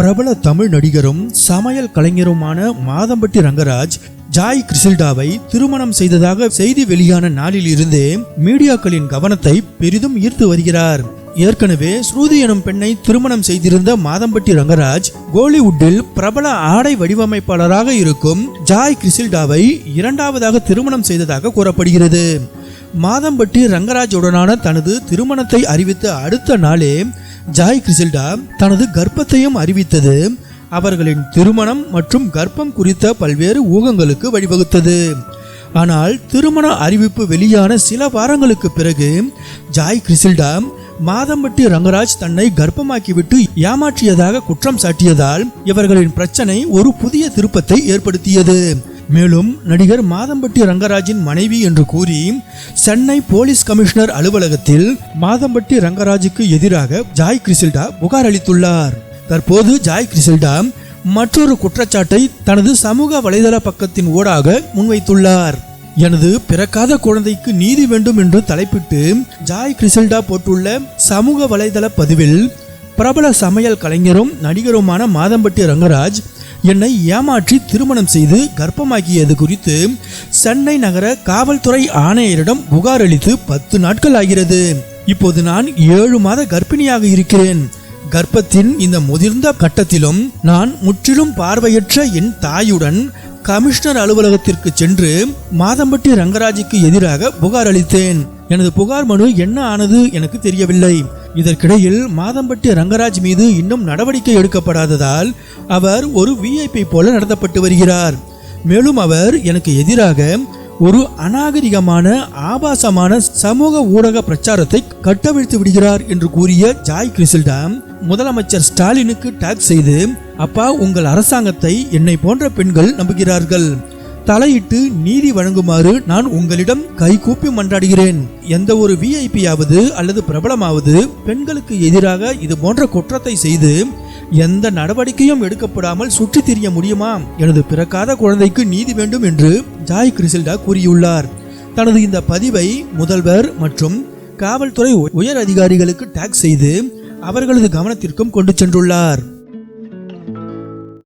பிரபல தமிழ் நடிகரும் சமையல் கலைஞருமான மாதம்பட்டி ரங்கராஜ் ஜாய் கிறிசில்டாவை திருமணம் செய்ததாக செய்தி வெளியான நாளில் இருந்தே மீடியாக்களின் கவனத்தை பெரிதும் ஈர்த்து வருகிறார். ஏற்கனவே ஸ்ருதி எனும் பெண்ணை திருமணம் செய்திருந்த மாதம்பட்டி ரங்கராஜ் கோலிவுட்டில் பிரபல ஆடை வடிவமைப்பாளராக இருக்கும் ஜாய் கிறிசில்டாவை இரண்டாவதாக திருமணம் செய்ததாக கூறப்படுகிறது. மாதம்பட்டி ரங்கராஜுடனான தனது திருமணத்தை அறிவித்த அடுத்த நாளே ஜாய் கிரிசில்டா தனது கர்ப்பத்தையும் அறிவித்தது. அவர்களின் திருமணம் மற்றும் கர்ப்பம் குறித்த பல்வேறு ஊகங்களுக்கு வழிவகுத்தது. ஆனால் திருமண அறிவிப்பு வெளியான சில வாரங்களுக்கு பிறகு ஜாய் கிரிசில்டா மாதம்பட்டி ரங்கராஜ் தன்னை கர்ப்பமாக்கிவிட்டு ஏமாற்றியதாக குற்றம் சாட்டியதால் இவர்களின் பிரச்சனை ஒரு புதிய திருப்பத்தை ஏற்படுத்தியது. மேலும் நடிகர் மாதம்பட்டி ரங்கராஜின் மனைவி என்று கூறி சென்னை போலீஸ் கமிஷனர் அலுவலகத்தில் மாதம்பட்டி ரங்கராஜுக்கு எதிராக ஜாய் கிரிசில்டா புகார் அளித்துள்ளார். தற்போது ஜாய் கிரிசில்டா மற்றொரு குற்றச்சாட்டை தனது சமூக வலைதள பக்கத்தின் ஊடாக முன்வைத்துள்ளார். எனது பிறக்காத குழந்தைக்கு நீதி வேண்டும் என்று தலைப்பிட்டு ஜாய் கிரிசில்டா போட்டுள்ள சமூக வலைதள பதிவில் பிரபல சமையல் கலைஞரும் நடிகருமான மாதம்பட்டி ரங்கராஜ் என்னை ஏமாற்றி திருமணம் செய்து கர்ப்பமாக்கியது குறித்து சென்னை நகர காவல்துறை ஆணையரிடம் புகார் அளித்து பத்து நாட்கள் ஆகிறது. இப்போது நான் ஏழு மாத கர்ப்பிணியாக இருக்கிறேன். கர்ப்பத்தின் இந்த முதிர்ந்த கட்டத்திலும் நான் முற்றிலும் பார்வையற்ற என் தாயுடன் கமிஷனர் அலுவலகத்திற்கு சென்று மாதம்பட்டி ரங்கராஜுக்கு எதிராக புகார் அளித்தேன். எனது புகார் மனு என்ன ஆனது எனக்கு தெரியவில்லை. இதற்கிடையில் மாதம்பட்டி ரங்கராஜ் மீது இன்னும் நடவடிக்கை எடுக்கப்படாததால் அவர் ஒரு விஐபி போல நடத்தப்பட்டு வருகிறார். மேலும் அவர் எனக்கு எதிராக ஒரு அநாகரிகமான ஆபாசமான சமூக ஊடக பிரச்சாரத்தை கட்டவிழ்த்து விடுகிறார் என்று கூறிய ஜாய் கிறிசில்டாம் முதலமைச்சர் ஸ்டாலினுக்கு டாக் செய்து அப்பா உங்கள் அரசாங்கத்தை என்னை போன்ற பெண்கள் நம்புகிறார்கள். தலையிட்டு நீதி வழங்குமாறு நான் உங்களிடம் கைகூப்பி மன்றாடுகிறேன். எந்த ஒரு விஐபியாவது அல்லது பிரபலமாவது பெண்களுக்கு எதிராக இது போன்ற குற்றத்தை செய்து எந்த நடவடிக்கையும் எடுக்கப்படாமல் சுற்றித் திரிய முடியுமா? எனது பிறக்காத குழந்தைக்கு நீதி வேண்டும் என்று ஜாய் கிரிசில்டா கூறியுள்ளார். தனது இந்த பதிவை முதல்வர் மற்றும் காவல்துறை உயர் அதிகாரிகளுக்கு டேக் செய்து அவர்களது கவனத்திற்கும் கொண்டு சென்றுள்ளார்.